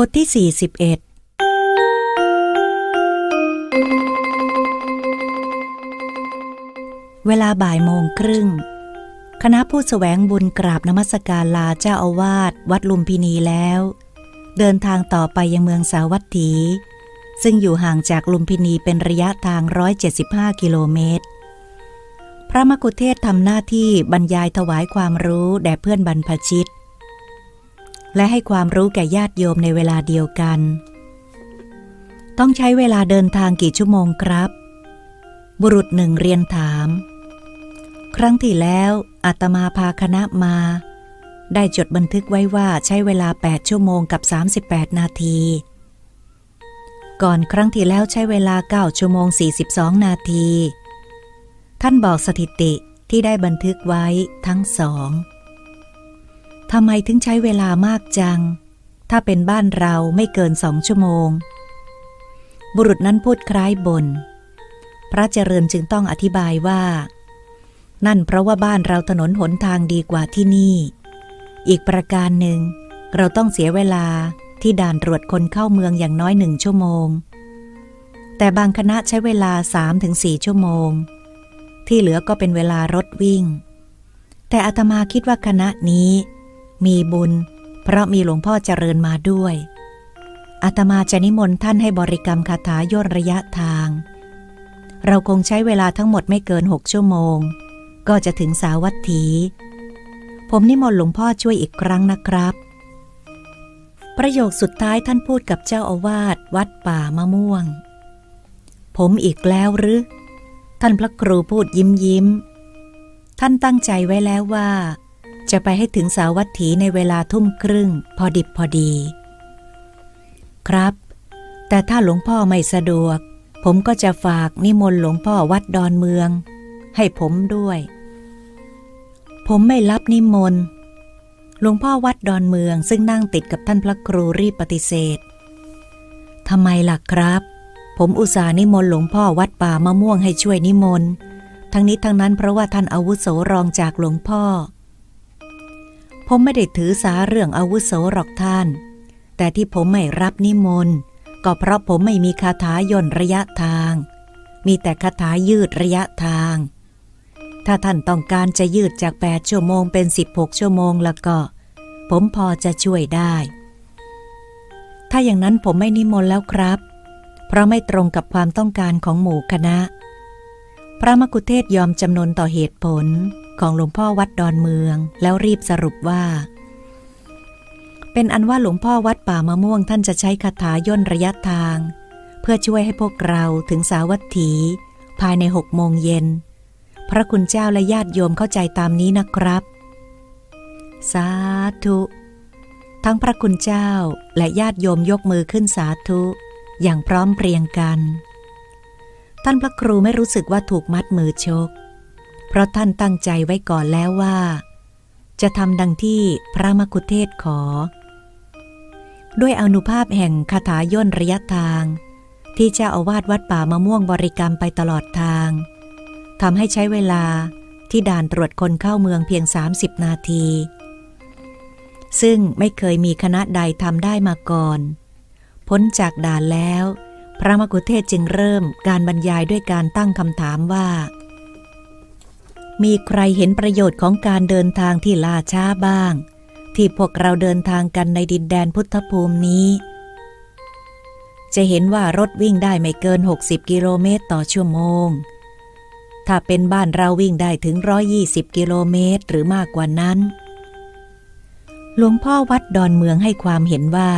บทที่ 41 เวลาบ่ายโมงครึ่ง คณะผู้สแสวงบุญกราบนมัสการลาเจ้าอาวาสวัดลุมพินีแล้ว เดินทางต่อไปยังเมืองสาวัตถี ซึ่งอยู่ห่างจากลุมพินีเป็นระยะทาง 175 กิโลเมตร พระมกุเทศทำหน้าที่บรรยายถวายความรู้แด่เพื่อนบรรพชิต และให้ความรู้แก่ญาติโยมในเวลาเดียวกัน ต้องใช้เวลาเดินทางกี่ชั่วโมงครับ บุรุษหนึ่งเรียนถาม ครั้งที่แล้วอาตมาพาคณะมา ได้จดบันทึกไว้ว่าใช้เวลา 8 ชั่วโมงกับ 38 นาที ก่อนครั้งที่แล้วใช้เวลา 9 ชั่วโมง 42 นาที ท่านบอกสถิติที่ได้บันทึกไว้ทั้งสอง ทำไมถึงใช้เวลามากจัง ถ้าเป็นบ้านเราไม่เกินสองชั่วโมง บุรุษนั้นพูดคล้ายบน พระเจริญจึงต้องอธิบายว่า นั่นเพราะว่าบ้านเราถนนหนทางดีกว่าที่นี่ อีกประการหนึ่ง เราต้องเสียเวลาที่ด่านตรวจคนเข้าเมืองอย่างน้อยหนึ่งชั่วโมง แต่บางคณะใช้เวลาสามถึงสี่ชั่วโมง ที่เหลือก็เป็นเวลารถวิ่ง แต่อาตมาคิดว่าคณะนี้ มีบุญ เพราะมีหลวงพ่อเจริญมาด้วย อาตมาจะนิมนต์ท่านให้บริกรรมคาถาย่นระยะทาง เราคงใช้เวลาทั้งหมดไม่เกินหกชั่วโมง ก็จะถึงสาวัตถี ผมนิมนต์หลวงพ่อช่วยอีกครั้งนะครับ ประโยคสุดท้ายท่านพูดกับเจ้าอาวาสวัดป่ามะม่วง ผมอีกแล้วหรือ ท่านพระครูพูดยิ้มยิ้ม ท่านตั้งใจไว้แล้วว่า จะไปให้ถึงสาวัตถีในเวลาทุ่มครึ่ง พอดิบพอดี ครับ แต่ถ้าหลวงพ่อไม่สะดวก ผมก็จะฝากนิมนต์หลวงพ่อวัดดอนเมือง ให้ผมด้วย ผมไม่รับนิมนต์หลวงพ่อวัดดอนเมืองซึ่งนั่งติดกับท่านพระครูรีบปฏิเสธทำไมล่ะครับ ผมอุตส่าห์นิมนต์หลวงพ่อวัดป่ามะม่วงให้ช่วยนิมนต์ทั้งนี้ทั้งนั้นเพราะว่าท่านอาวุโสรองจากหลวงพ่อ ผมไม่ได้ถือสาเรื่องอาวุโสหรอกท่าน แต่ที่ผมไม่รับนิมนต์ ก็เพราะผมไม่มีคาถาย่นระยะทาง มีแต่คาถายืดระยะทาง ถ้าท่านต้องการจะยืดจาก 8 ชั่วโมงเป็น 16 ชั่วโมงแล้วก็ ผมพอจะช่วยได้ ถ้าอย่างนั้นผมไม่นิมนต์แล้วครับ เพราะไม่ตรงกับความต้องการของหมู่คณะ พระมกุเทศยอมจำนนต่อเหตุผล ของหลวงพ่อวัดดอนเมือง แล้วรีบสรุปว่า เป็นอันว่าหลวงพ่อวัดป่ามะม่วงท่านจะใช้คาถาย่นระยะทาง เพื่อช่วยให้พวกเราถึงสาวัตถี ภายในหกโมงเย็น พระคุณเจ้าและญาติโยมเข้าใจตามนี้นะครับ สาธุ ทั้งพระคุณเจ้าและญาติโยมยกมือขึ้นสาธุ อย่างพร้อมเพรียงกันท่านพระครูไม่รู้สึกว่าถูกมัดมือชก เพราะท่านตั้งใจไว้ก่อนแล้วว่า จะทำดังที่พระมกุเทศขอ ด้วยอนุภาพแห่งคาถาย่นระยะทาง ที่เจ้าอาวาสวัดป่ามะม่วงบริกรรมไปตลอดทางทำให้ใช้เวลาที่ด่านตรวจคนเข้าเมืองเพียง 30 นาที ซึ่งไม่เคยมีคณะใดทำได้มาก่อน พ้นจากด่านแล้ว พระมกุเทศจึงเริ่มการบรรยายด้วยการตั้งคำถามว่า มีใครเห็นประโยชน์ของการเดินทางที่ล่าช้าบ้าง ที่พวกเราเดินทางกันในดินแดนพุทธภูมินี้ จะเห็นว่ารถวิ่งได้ไม่เกิน 60 กิโลเมตรต่อชั่วโมง ถ้าเป็นบ้านเราวิ่งได้ถึง 120 กิโลเมตรหรือมากกว่านั้น หลวงพ่อวัดดอนเมืองให้ความเห็นว่า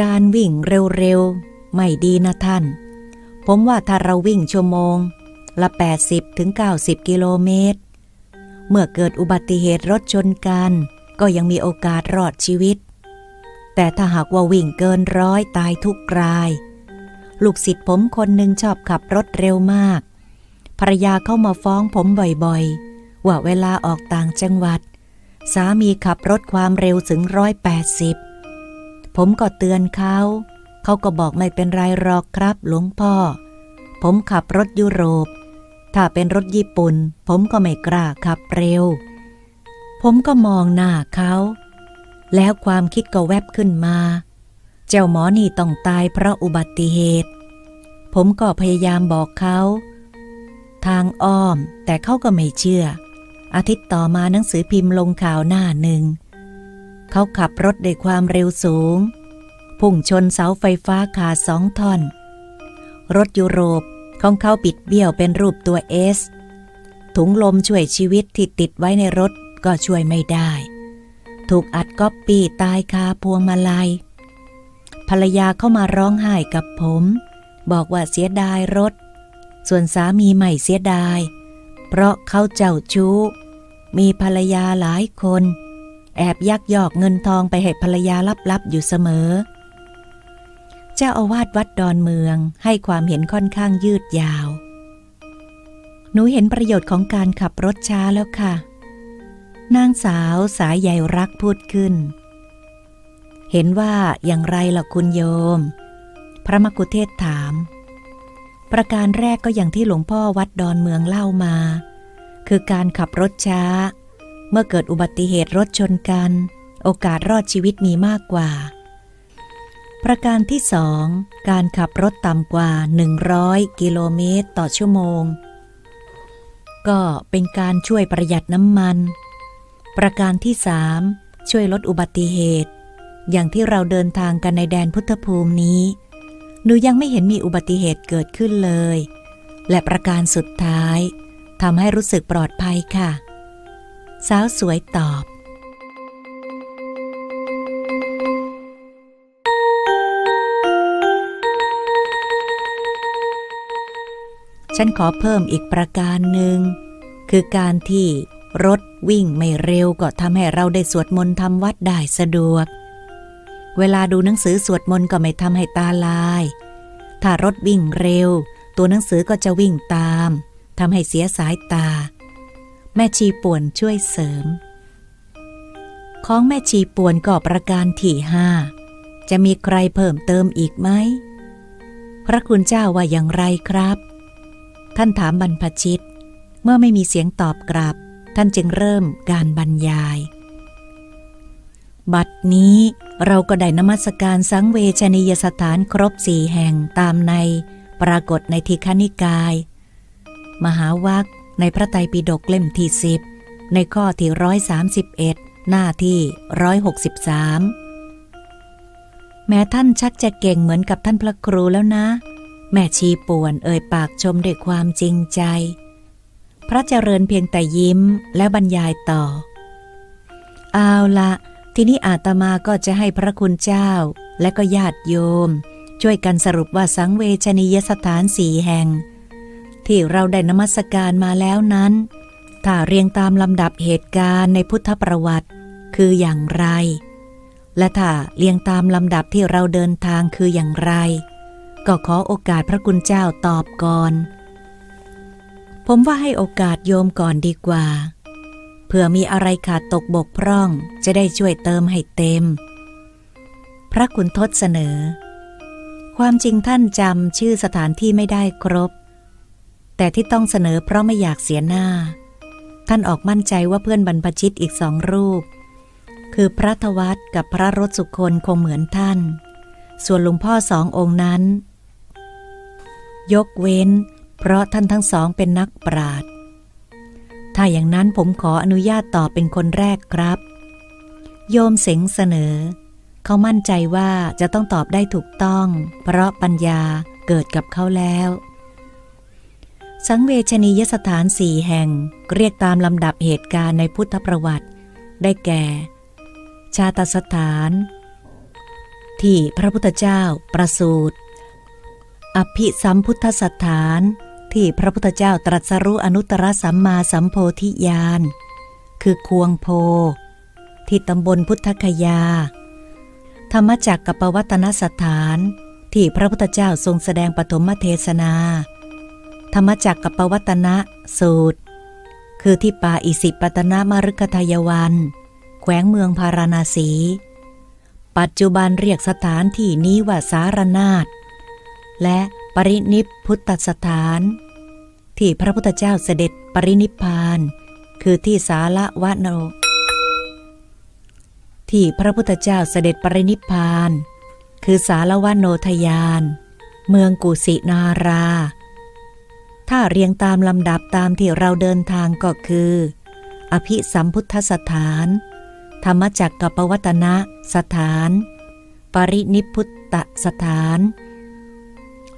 การวิ่งเร็วๆ ไม่ดีนะท่าน ผมว่าถ้าเราวิ่งชั่วโมง ละ 80ถึง90 กิโลเมตร เมื่อเกิดอุบัติเหตุรถชนกัน ก็ยังมีโอกาสรอดชีวิต แต่ถ้าหากว่าวิ่งเกินร้อยตายทุกราย ลูกศิษย์ผมคนหนึ่งชอบขับรถเร็วมาก ภรรยาเข้ามาฟ้องผมบ่อยๆ ว่าเวลาออกต่างจังหวัด สามีขับรถความเร็วถึงร้อยแปดสิบผมก็เตือนเขา เขาก็บอกไม่เป็นไรหรอกครับหลวงพ่อ ผมขับรถยุโรป ถ้าเป็นรถญี่ปุ่น ผมก็ไม่กล้าขับเร็ว ผมก็มองหน้าเขา แล้วความคิดก็แวบขึ้นมา เจ้าหมอนี่ต้องตายเพราะอุบัติเหตุ ผมก็พยายามบอกเขา ทางอ้อมแต่เขาก็ไม่เชื่อ อาทิตย์ต่อมาหนังสือพิมพ์ลงข่าวหน้าหนึ่ง เขาขับรถด้วยความเร็วสูง พุ่งชนเสาไฟฟ้าขาดสองท่อน รถยุโรป ของเขาปิดเบี้ยวเป็นรูปตัวเอสถุงลมช่วยชีวิตที่ติดไว้ในรถก็ช่วยไม่ได้ ถูกอัดก๊อปปี้ตายคาพวงมาลัย ภรรยาเข้ามาร้องไห้กับผม บอกว่าเสียดายรถ ส่วนสามีใหม่เสียดาย เพราะเขาเจ้าชู้ มีภรรยาหลายคน แอบยักยอกเงินทองไปให้ภรรยาลับๆอยู่เสมอเจ้าอาวาสวัดดอนเมืองให้ความเห็นค่อนข้างยืดยาว หนูเห็นประโยชน์ของการขับรถช้าแล้วค่ะ นางสาวสายใยรักพูดขึ้น เห็นว่าอย่างไรล่ะคุณโยม พระมกุเทศถาม ประการแรกก็อย่างที่หลวงพ่อวัดดอนเมืองเล่ามา คือการขับรถช้า เมื่อเกิดอุบัติเหตุรถชนกัน โอกาสรอดชีวิตมีมากกว่า ประการที่สองการขับรถต่ำกว่า 100 กิโลเมตรต่อชั่วโมง ก็เป็นการช่วยประหยัดน้ำมัน ประการที่สามช่วยลดอุบัติเหตุ อย่างที่เราเดินทางกันในแดนพุทธภูมินี้หนูยังไม่เห็นมีอุบัติเหตุเกิดขึ้นเลย และประการสุดท้ายทำให้รู้สึกปลอดภัยค่ะ สาวสวยตอบ ฉันขอเพิ่มอีกประการหนึ่ง คือการที่รถวิ่งไม่เร็วก็ทำให้เราได้สวดมนต์ทำวัดได้สะดวก เวลาดูหนังสือสวดมนต์ก็ไม่ทำให้ตาลาย ถ้ารถวิ่งเร็ว ตัวหนังสือก็จะวิ่งตามทำให้เสียสายตา แม่ชีป่วนช่วยเสริม ของแม่ชีป่วนก็ประการที่ห้าจะมีใครเพิ่มเติมอีกไหม พระคุณเจ้าว่าอย่างไรครับ ท่านถามบรรพชิต เมื่อไม่มีเสียงตอบกลับ ท่านจึงเริ่มการบรรยาย บัดนี้เราก็ได้นมัสการสังเวชนียสถานครบสี่แห่งตามในปรากฏในทีฆนิกาย มหาวัคในพระไตรปิฎกเล่มที่สิบในข้อที่ร้อยสามสิบเอ็ดหน้าที่ร้อยหกสิบสามแม้ท่านชักจะเก่งเหมือนกับท่านพระครูแล้วนะ แม่ชีป่วนเอ่ยปากชมด้วยความจริงใจ พระเจริญเพียงแต่ยิ้มและบรรยายต่อ เอาละทีนี้อาตมาก็จะให้พระคุณเจ้าและก็ญาติโยม ช่วยกันสรุปว่าสังเวชนียสถานสี่แห่ง ที่เราได้นมัสการมาแล้วนั้น ถ้าเรียงตามลำดับเหตุการณ์ในพุทธประวัติ คืออย่างไร และถ้าเรียงตามลำดับที่เราเดินทางคืออย่างไร ก็ขอโอกาสพระคุณเจ้าตอบก่อน ผมว่าให้โอกาสโยมก่อนดีกว่า เผื่อมีอะไรขาดตกบกพร่องจะได้ช่วยเติมให้เต็ม พระคุณทศเสนอ ความจริงท่านจำชื่อสถานที่ไม่ได้ครบ แต่ที่ต้องเสนอเพราะไม่อยากเสียหน้า ท่านออกมั่นใจว่าเพื่อนบรรพชิตอีกสองรูป คือพระทวัตกับพระรถสุคนคงเหมือนท่านส่วนหลวงพ่อสององค์นั้น ยกเว้น เพราะท่านทั้งสองเป็นนักปราชญ์ถ้าอย่างนั้นผมขออนุญาตตอบเป็นคนแรกครับ โยมเสงเสนอ เขามั่นใจว่าจะต้องตอบได้ถูกต้อง เพราะปัญญาเกิดกับเขาแล้ว สังเวชนียสถานสี่แห่งเรียกตามลำดับเหตุการณ์ในพุทธประวัติ ได้แก่ ชาตสถาน ที่พระพุทธเจ้าประสูติ อภิสัมพุทธสถาน ที่พระพุทธเจ้าตรัสรู้อนุตตรสัมมาสัมโพธิญาณ คือควงโพ ที่ตำบลพุทธคยา ธรรมจักรกับปวัตนสถาน ที่พระพุทธเจ้าทรงแสดงปฐมเทศนา ธรรมจักรกับปวัตนะสูตร คือที่ป่าอิสิปตนมฤคทายวัน แขวงเมืองพาราณสี ปัจจุบันเรียกสถานที่นี้ว่าสารนาฏ และปรินิพพุทธสถาน ที่พระพุทธเจ้าเสด็จปรินิพพาน คือที่สาละวะโน ที่พระพุทธเจ้าเสด็จปรินิพพาน คือสารวัโนทยาน เมืองกุสินารา ถ้าเรียงตามลำดับตามที่เราเดินทางก็คือ อภิสัมพุทธสถาน ธรรมจักรกับปวัตนะสถาน ปรินิพพุตตสถาน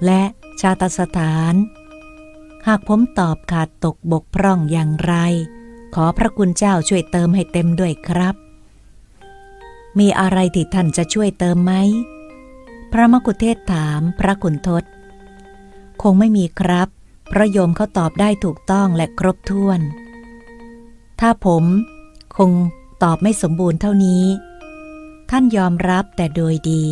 และชาตสถาน หากผมตอบขาดตกบกพร่องอย่างไร ขอพระคุณเจ้าช่วยเติมให้เต็มด้วยครับ มีอะไรที่ท่านจะช่วยเติมไหม พระมกุเทศถามพระขุนทศ คงไม่มีครับ พระโยมเขาตอบได้ถูกต้องและครบถ้วน ถ้าผมคงตอบไม่สมบูรณ์เท่านี้ ท่านยอมรับแต่โดยดี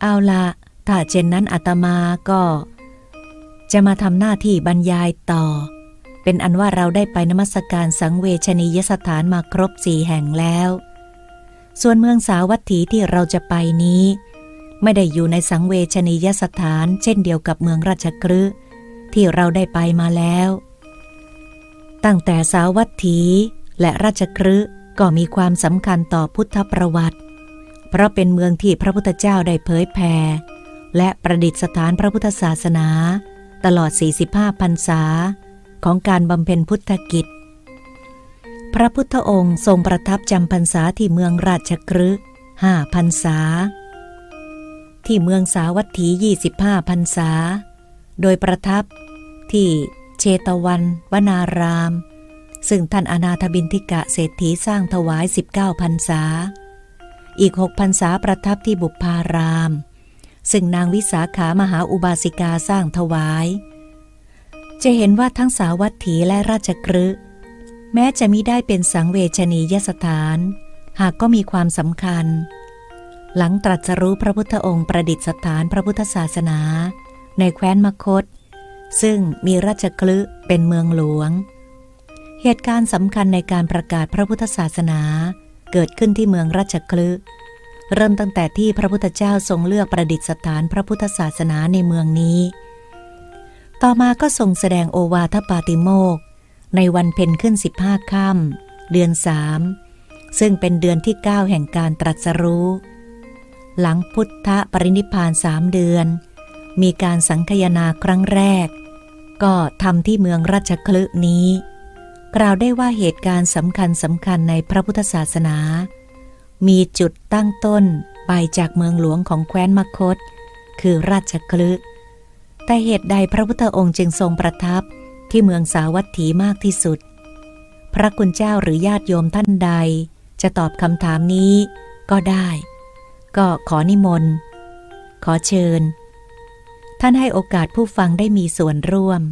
เอาละ ถ้าเช่นนั้นอาตมาก็ จะมาทำหน้าที่บรรยายต่อ เป็นอันว่าเราได้ไปนมัสการสังเวชนียสถานมาครบสี่แห่งแล้ว ส่วนเมืองสาวัตถีที่เราจะไปนี้ ไม่ได้อยู่ในสังเวชนียสถาน เช่นเดียวกับเมืองราชกฤห์ที่เราได้ไปมาแล้ว ตั้งแต่สาวัตถีและราชกฤห์ก็มีความสำคัญต่อพุทธประวัติ เพราะเป็นเมืองที่พระพุทธเจ้าได้เผยแผ่ และประดิษฐานพระพุทธศาสนา ตลอด 45พรรษา ของการบำเพ็ญพุทธกิจ พระพุทธองค์ทรงประทับจำพรรษาที่เมืองราชกฤห์ห้าพรรษา ที่เมืองสาวัตถี 25พรรษา โดยประทับที่เชตวันวนาราม ซึ่งท่านอนาถบินทิกะเศรษฐีสร้างถวาย 19พรรษา อีกหกพรรษาประทับที่บุพาราม ซึ่งนางวิสาขามหาอุบาสิกาสร้างถวาย จะเห็นว่าทั้งสาวัตถีและราชกฤห์แม้จะมิได้เป็นสังเวชนียสถาน หากก็มีความสำคัญ หลังตรัสรู้พระพุทธองค์ประดิษฐานพระพุทธศาสนา ในแคว้นมคต ซึ่งมีราชคลึเป็นเมืองหลวง เหตุการณ์สำคัญในการประกาศพระพุทธศาสนาเกิดขึ้นที่เมืองราชคลึ เริ่มตั้งแต่ที่พระพุทธเจ้าทรงเลือกประดิษฐานพระพุทธศาสนาในเมืองนี้ ต่อมาก็ทรงแสดงโอวาทปาติโมกในวันเพ็ญขึ้น 15ค่ำเดือนสามซึ่งเป็นเดือนที่ 9 แห่งการตรัสรู้ หลังพุทธปรินิพพานสามเดือน มีการสังคยนาครั้งแรก ก็ทำที่เมืองราชคลึนี้ กล่าวได้ว่าเหตุการณ์สำคัญสำคัญในพระพุทธศาสนา มีจุดตั้งต้นไปจากเมืองหลวงของแคว้นมคต คือราชคลึแต่เหตุใดพระพุทธองค์จึงทรงประทับที่เมืองสาวัตถีมากที่สุด พระคุณเจ้าหรือญาติโยมท่านใด จะตอบคำถามนี้ก็ได้ ก็ขอนิมนต์ ขอเชิญ ท่านให้โอกาสผู้ฟังได้มีส่วนร่วม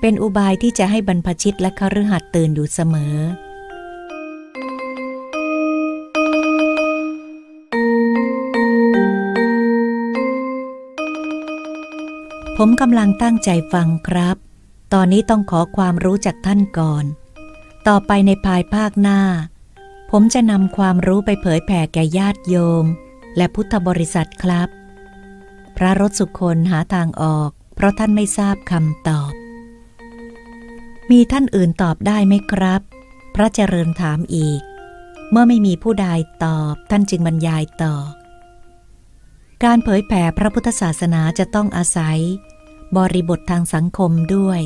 เป็นอุบายที่จะให้บรรพชิตและคฤหัสถ์ตื่นอยู่เสมอ ผมกำลังตั้งใจฟังครับ ตอนนี้ต้องขอความรู้จากท่านก่อน ต่อไปในภายภาคหน้า ผมจะนำความรู้ไปเผยแผ่แก่ญาติโยม และพุทธบริษัทครับ พระรถสุคนหาทางออก เพราะท่านไม่ทราบคำตอบ มีท่านอื่นตอบได้ไหมครับ พระเจริญถามอีก เมื่อไม่มีผู้ใดตอบ ท่านจึงบรรยายต่อการเผยแผ่พระพุทธศาสนาจะต้องอาศัย บริบททางสังคมด้วย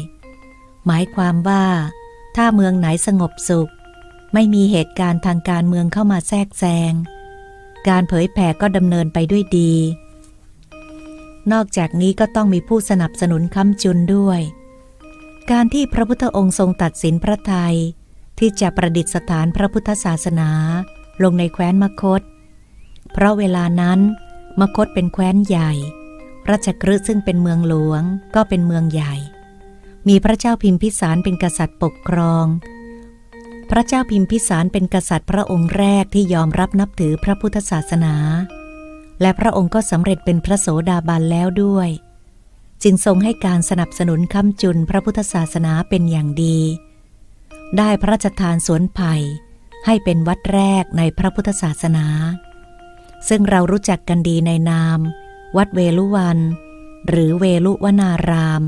หมายความว่า ถ้าเมืองไหนสงบสุข ไม่มีเหตุการณ์ทางการเมืองเข้ามาแทรกแซง การเผยแผ่ก็ดำเนินไปด้วยดี นอกจากนี้ก็ต้องมีผู้สนับสนุนค้ำจุนด้วย การที่พระพุทธองค์ทรงตัดสินพระทัยที่จะประดิษฐานพระพุทธศาสนา ลงในแคว้นมคต เพราะเวลานั้นมคตเป็นแคว้นใหญ่ ราชกฤห์ซึ่งเป็นเมืองหลวงก็เป็นเมืองใหญ่ มีพระเจ้าพิมพิสารเป็นกษัตริย์ปกครอง พระเจ้าพิมพิสารเป็นกษัตริย์พระองค์แรกที่ยอมรับนับถือพระพุทธศาสนา และพระองค์ก็สำเร็จเป็นพระโสดาบันแล้วด้วย จึงทรงให้การสนับสนุนคำจุนพระพุทธศาสนาเป็นอย่างดี ได้พระราชทานสวนไผ่ให้เป็นวัดแรกในพระพุทธศาสนา ซึ่งเรารู้จักกันดีในนาม วัดเวลุวัน หรือเวลุวนาราม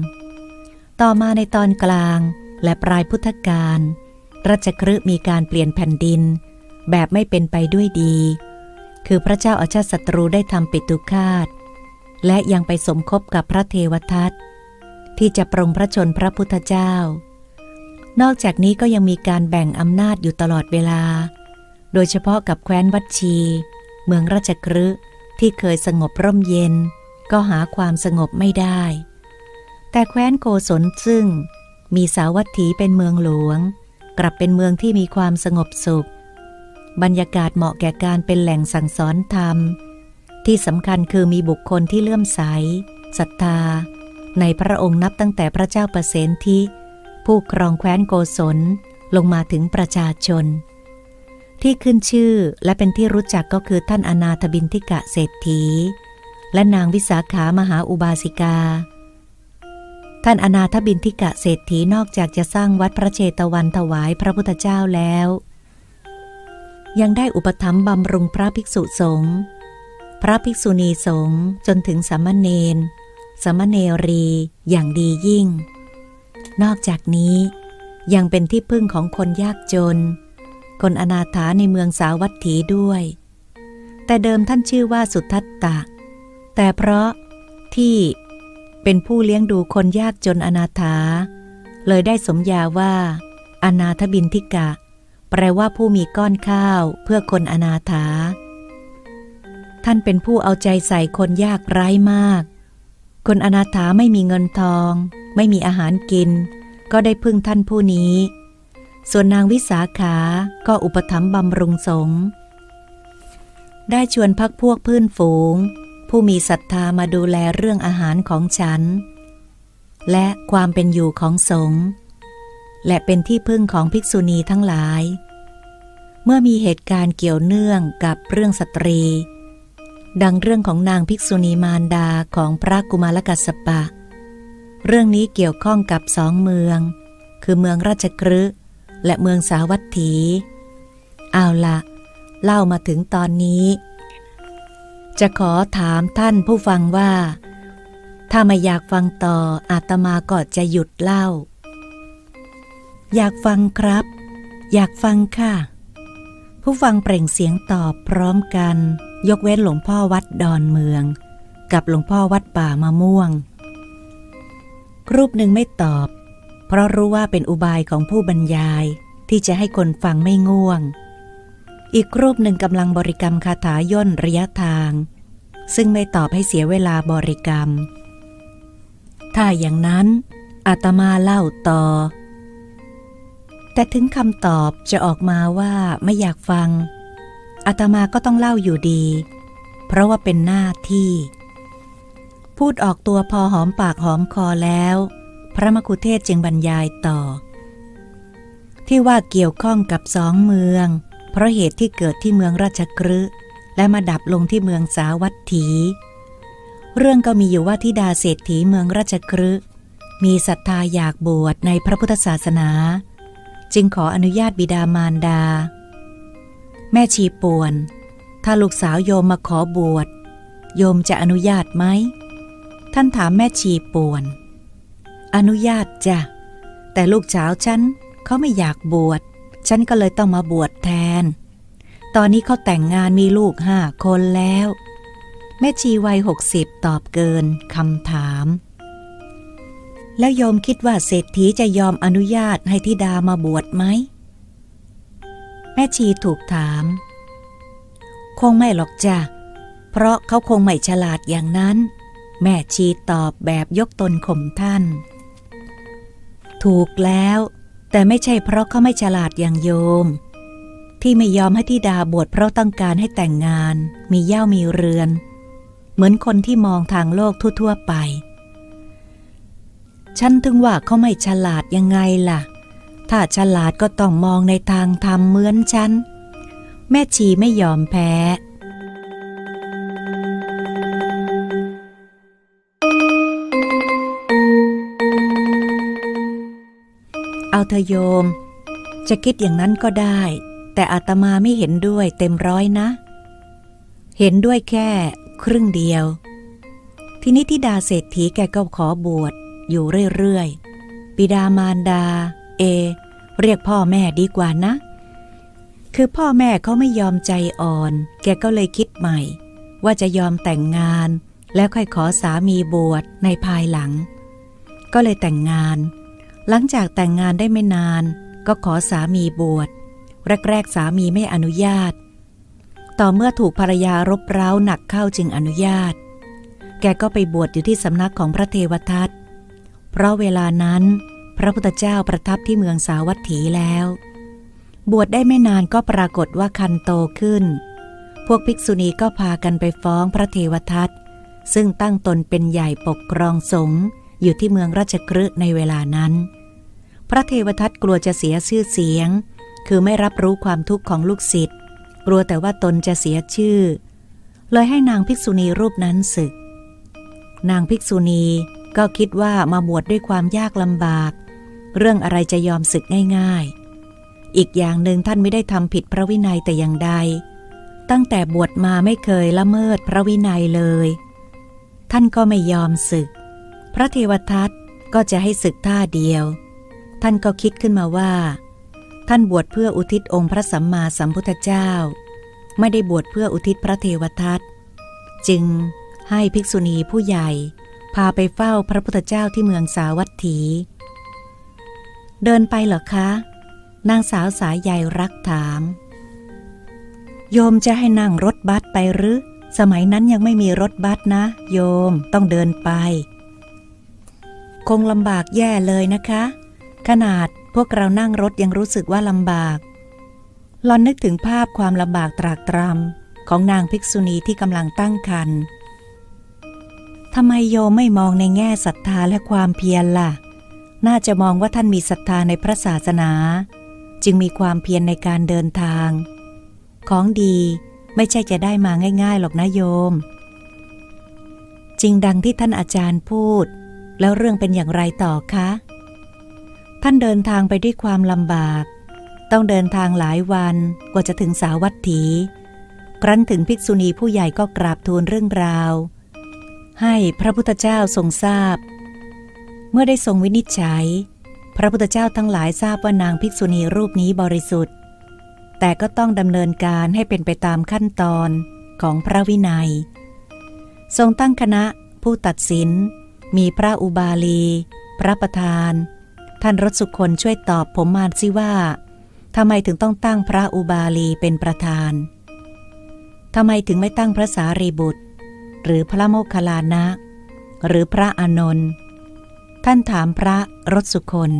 ต่อมาในตอนกลางและปลายพุทธกาลรัชครึมีการเปลี่ยนแผ่นดิน แบบไม่เป็นไปด้วยดี คือพระเจ้าอาชาติศัตรูได้ทำปิตุคาต และยังไปสมคบกับพระเทวทัตที่จะปรงพระชนพระพุทธเจ้า นอกจากนี้ก็ยังมีการแบ่งอำนาจอยู่ตลอดเวลา โดยเฉพาะกับแคว้นวัดชี เมืองราชกฤห์ ที่เคยสงบร่มเย็น ก็หาความสงบไม่ได้ แต่แคว้นโกศลซึ่ง มีสาวัตถีเป็นเมืองหลวง กลับเป็นเมืองที่มีความสงบสุข บรรยากาศเหมาะแก่การเป็นแหล่งสั่งสอนธรรม ที่สำคัญคือมีบุคคลที่เลื่อมใสศรัทธา ในพระองค์นับตั้งแต่พระเจ้าประเสนที่ผู้ครองแคว้นโกศลลงมาถึงประชาชน ที่ขึ้นชื่อและเป็นที่รู้จักก็คือท่านอนาถบินทิกะเศรษฐี และนางวิสาขามหาอุบาสิกา ท่านอนาถบินทิกะเศรษฐีนอกจากจะสร้างวัดพระเชตวันถวายพระพุทธเจ้าแล้ว ยังได้อุปถัมภ์บำรุงพระภิกษุสงฆ์พระภิกษุณีสงฆ์จนถึงสามเณรสามเณรีอย่างดียิ่ง นอกจากนี้ยังเป็นที่พึ่งของคนยากจน คนอนาถาในเมืองสาวัตถีด้วย แต่เดิมท่านชื่อว่าสุทัตตะ แต่เพราะที่เป็นผู้เลี้ยงดูคนยากจนอนาถา เลยได้สมญาว่า อนาถบินทิกะ แปลว่าผู้มีก้อนข้าวเพื่อคนอนาถา ท่านเป็นผู้เอาใจใส่คนยากไร้มาก คนอนาถาไม่มีเงินทอง ไม่มีอาหารกิน ก็ได้พึ่งท่านผู้นี้ ส่วนนางวิสาขาก็อุปถัมภ์บำรุงสงฆ์ได้ชวนพักพวกพื้นฝูง ผู้มีศรัทธามาดูแลเรื่องอาหารของฉัน และความเป็นอยู่ของสงฆ์และเป็นที่พึ่งของภิกษุณีทั้งหลาย เมื่อมีเหตุการณ์เกี่ยวเนื่องกับเรื่องสตรี ดังเรื่องของนางภิกษุณีมารดาของพระกุมารกัสสปะ เรื่องนี้เกี่ยวข้องกับสองเมือง คือเมืองราชกฤห์ และเมืองสาวัตถี เอาละเล่ามาถึงตอนนี้ จะขอถามท่านผู้ฟังว่า ถ้าไม่อยากฟังต่ออาตมาก็จะหยุดเล่า อยากฟังครับ อยากฟังค่ะ ผู้ฟังเปล่งเสียงตอบพร้อมกัน ยกเว้นหลวงพ่อวัดดอนเมือง กับหลวงพ่อวัดป่ามะม่วงรูปหนึ่งไม่ตอบ เพราะรู้ว่าเป็นอุบายของผู้บรรยายที่จะให้คนฟังไม่ง่วง อีกรูปหนึ่งกำลังบริกรรมคาถาย่นระยะทาง ซึ่งไม่ตอบให้เสียเวลาบริกรรม ถ้าอย่างนั้นอาตมาเล่าต่อ แต่ถึงคำตอบจะออกมาว่าไม่อยากฟังอาตมาก็ต้องเล่าอยู่ดี เพราะว่าเป็นหน้าที่ พูดออกตัวพอหอมปากหอมคอแล้ว พระมคุเทศจึงบรรยายต่อ ที่ว่าเกี่ยวข้องกับสองเมือง เพราะเหตุที่เกิดที่เมืองราชกฤห์และมาดับลงที่เมืองสาวัตถี เรื่องก็มีอยู่ว่าที่ดาเศรษฐีเมืองราชกฤห์มีศรัทธาอยากบวชในพระพุทธศาสนา จึงขออนุญาตบิดามารดา แม่ชีป่วน ถ้าลูกสาวโยมมาขอบวช โยมจะอนุญาตไหม ท่านถามแม่ชีป่วน อนุญาตจ้ะ แต่ลูกสาวฉันเขาไม่อยากบวช ฉันก็เลยต้องมาบวชแทน ตอนนี้เขาแต่งงานมีลูกห้าคนแล้ว แม่ชีวัยหกสิบตอบเกินคำถาม แล้วโยมคิดว่าเศรษฐีจะยอมอนุญาตให้ธิดามาบวชไหม แม่ชีถูกถาม คงไม่หรอกจ้ะ เพราะเขาคงไม่ฉลาดอย่างนั้นแม่ชีตอบแบบยกตนข่มท่าน ถูกแล้ว แต่ไม่ใช่เพราะเขาไม่ฉลาดอย่างโยม ที่ไม่ยอมให้ธิดาบวชเพราะต้องการให้แต่งงาน มีเย่ามีเรือน เหมือนคนที่มองทางโลกทั่วๆไป ฉันถึงว่าเขาไม่ฉลาดยังไงล่ะ ถ้าฉลาดก็ต้องมองในทางธรรมเหมือนฉัน แม่ชีไม่ยอมแพ้ เอาเธอโยม จะคิดอย่างนั้นก็ได้ แต่อาตมาไม่เห็นด้วยเต็มร้อยนะ เห็นด้วยแค่ครึ่งเดียว ทีนี้ที่ดาเศรษฐีแกก็ขอบวชอยู่เรื่อยๆบิดามารดา เอ เรียกพ่อแม่ดีกว่านะ คือพ่อแม่เขาไม่ยอมใจอ่อน แกก็เลยคิดใหม่ ว่าจะยอมแต่งงาน แล้วค่อยขอสามีบวชในภายหลัง ก็เลยแต่งงาน หลังจากแต่งงานได้ไม่นาน ก็ขอสามีบวชแรกๆสามีไม่อนุญาต ต่อเมื่อถูกภรรยารบเร้าหนักเข้าจึงอนุญาต แกก็ไปบวชอยู่ที่สำนักของพระเทวทัตเพราะเวลานั้น พระพุทธเจ้าประทับที่เมืองสาวัตถีแล้ว บวชได้ไม่นานก็ปรากฏว่าคันโตขึ้น พวกภิกษุณีก็พากันไปฟ้องพระเทวทัตซึ่งตั้งตนเป็นใหญ่ปกครองสงฆ์ อยู่ที่เมืองราชกฤห์ในเวลานั้น พระเทวทัตกลัวจะเสียชื่อเสียง คือไม่รับรู้ความทุกข์ของลูกศิษย์กลัวแต่ว่าตนจะเสียชื่อ เลยให้นางภิกษุณีรูปนั้นศึก นางภิกษุณีก็คิดว่ามาบวชดด้วยความยากลำบาก เรื่องอะไรจะยอมศึกง่ายๆ อีกอย่างหนึ่งท่านไม่ได้ทำผิดพระวินัยแต่อย่างใด ตั้งแต่บวชมาไม่เคยละเมิดพระวินัยเลย ท่านก็ไม่ยอมศึก พระเทวทัตก็จะให้ศึกท่าเดียว ท่านก็คิดขึ้นมาว่า ท่านบวชเพื่ออุทิศองค์พระสัมมาสัมพุทธเจ้า ไม่ได้บวชเพื่ออุทิศพระเทวทัตจึงให้ภิกษุณีผู้ใหญ่ พาไปเฝ้าพระพุทธเจ้าที่เมืองสาวัตถี เดินไปเหรอคะ นางสาวสายใยรักถาม โยมจะให้นั่งรถบัสไปหรือ สมัยนั้นยังไม่มีรถบัสนะ โยมต้องเดินไป คงลำบากแย่เลยนะคะ ขนาดพวกเรานั่งรถยังรู้สึกว่าลำบากลอนนึกถึงภาพความลำบากตรากตรำของนางภิกษุณีที่กำลังตั้งครรภ์ทำไมโยไม่มองในแง่ศรัทธาและความเพียรล่ะ น่าจะมองว่าท่านมีศรัทธาในพระศาสนา จึงมีความเพียรในการเดินทาง ของดีไม่ใช่จะได้มาง่ายๆหรอกนะโยม จริงดังที่ท่านอาจารย์พูด แล้วเรื่องเป็นอย่างไรต่อคะ ท่านเดินทางไปด้วยความลำบาก ต้องเดินทางหลายวันกว่าจะถึงสาวัตถี ครั้นถึงภิกษุณีผู้ใหญ่ก็กราบทูลเรื่องราว ให้พระพุทธเจ้าทรงทราบ เมื่อได้ทรงวินิจฉัย พระพุทธเจ้าทั้งหลายทราบว่านางภิกษุณีรูปนี้บริสุทธิ์ แต่ก็ต้องดำเนินการให้เป็นไปตามขั้นตอนของพระวินัย ทรงตั้งคณะผู้ตัดสิน มีพระอุบาลี พระประธาน ท่านรสสุคนช่วยตอบผมมาสิว่าทำไมถึงต้องตั้งพระอุบาลีเป็นประธานทำไมถึงไม่ตั้งพระสารีบุตร หรือพระโมคคัลลานะ หรือพระอานนท์ท่านถามพระรสสุคน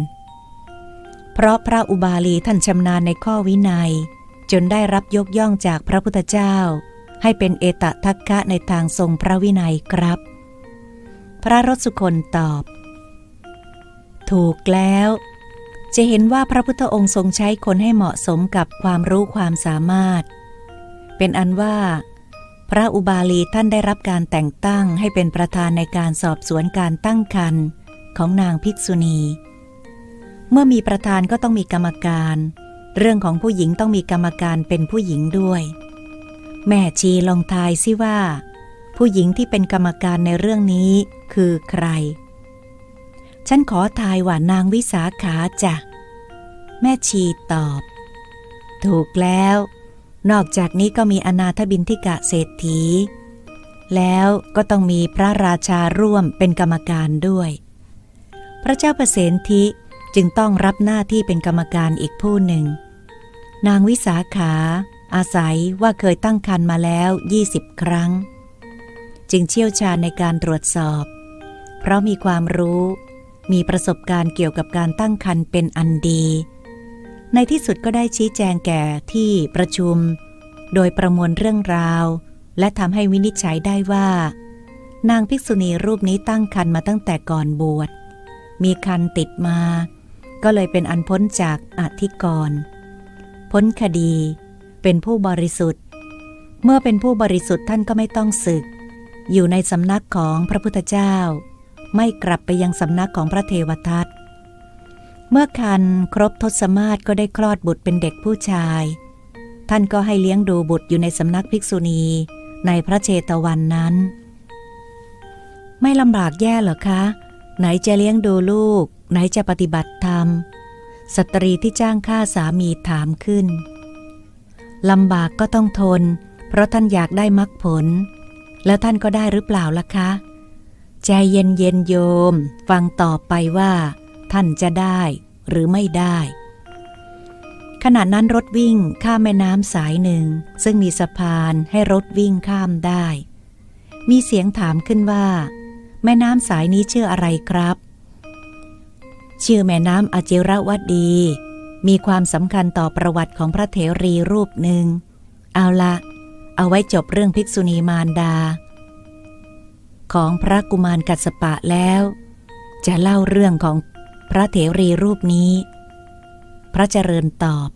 เพราะพระอุบาลีท่านชำนาญในข้อวินัย จนได้รับยกย่องจากพระพุทธเจ้า ให้เป็นเอตทัคคะในทางทรงพระวินัยครับ พระรสุคนตอบ ถูกแล้ว จะเห็นว่าพระพุทธองค์ทรงใช้คนให้เหมาะสมกับความรู้ความสามารถ เป็นอันว่า พระอุบาลีท่านได้รับการแต่งตั้งให้เป็นประธานในการสอบสวนการตั้งครรภ์ของนางภิกษุณี เมื่อมีประธานก็ต้องมีกรรมการ เรื่องของผู้หญิงต้องมีกรรมการเป็นผู้หญิงด้วย แม่ชีลองทายสิว่า ผู้หญิงที่เป็นกรรมการในเรื่องนี้ คือใคร ฉันขอทายว่านางวิสาขาจ้ะ แม่ชีตอบ ถูกแล้ว นอกจากนี้ก็มีอนาถบินทิกะเศรษฐี แล้วก็ต้องมีพระราชาร่วมเป็นกรรมการด้วย พระเจ้าประเสนทิจึงต้องรับหน้าที่เป็นกรรมการอีกผู้หนึ่ง นางวิสาขา อาศัยว่าเคยตั้งครรภ์มาแล้ว 20 ครั้ง จึงเชี่ยวชาญในการตรวจสอบ เพราะมีความรู้ มีประสบการณ์เกี่ยวกับการตั้งครรภ์เป็นอันดี ในที่สุดก็ได้ชี้แจงแก่ที่ประชุม โดยประมวลเรื่องราว และทำให้วินิจฉัยได้ว่า นางภิกษุณีรูปนี้ตั้งครรภ์มาตั้งแต่ก่อนบวช มีคันติดมา ก็เลยเป็นอันพ้นจากอธิกรณ์พ้นคดี เป็นผู้บริสุทธิ์ เมื่อเป็นผู้บริสุทธิ์ท่านก็ไม่ต้องศึก อยู่ในสำนักของพระพุทธเจ้า ไม่กลับไปยังสำนักของพระเทวทัต เมื่อคันครบทศมาศก็ได้คลอดบุตรเป็นเด็กผู้ชาย ท่านก็ให้เลี้ยงดูบุตรอยู่ในสำนักภิกษุณีในพระเชตวันนั้น ไม่ลำบากแย่เหรอคะ ไหนจะเลี้ยงดูลูก ไหนจะปฏิบัติธรรม สตรีที่จ้างฆ่าสามีถามขึ้นลำบากก็ต้องทน เพราะท่านอยากได้มรรคผล แล้วท่านก็ได้หรือเปล่าล่ะคะ ใจเย็นเย็นโยม ฟังต่อไปว่า ท่านจะได้หรือไม่ได้ ขณะนั้นรถวิ่งข้ามแม่น้ำสายหนึ่ง ซึ่งมีสะพานให้รถวิ่งข้ามได้ มีเสียงถามขึ้นว่า แม่น้ำสายนี้ชื่ออะไรครับ ชื่อแม่น้ำอจิรวดี มีความสำคัญต่อประวัติของพระเถรีรูปหนึ่ง เอาละ เอาไว้จบเรื่องภิกษุณีมารดา ของพระกุมารกัสปะแล้ว จะเล่าเรื่องของพระเถรีรูปนี้ พระเจริญตอบ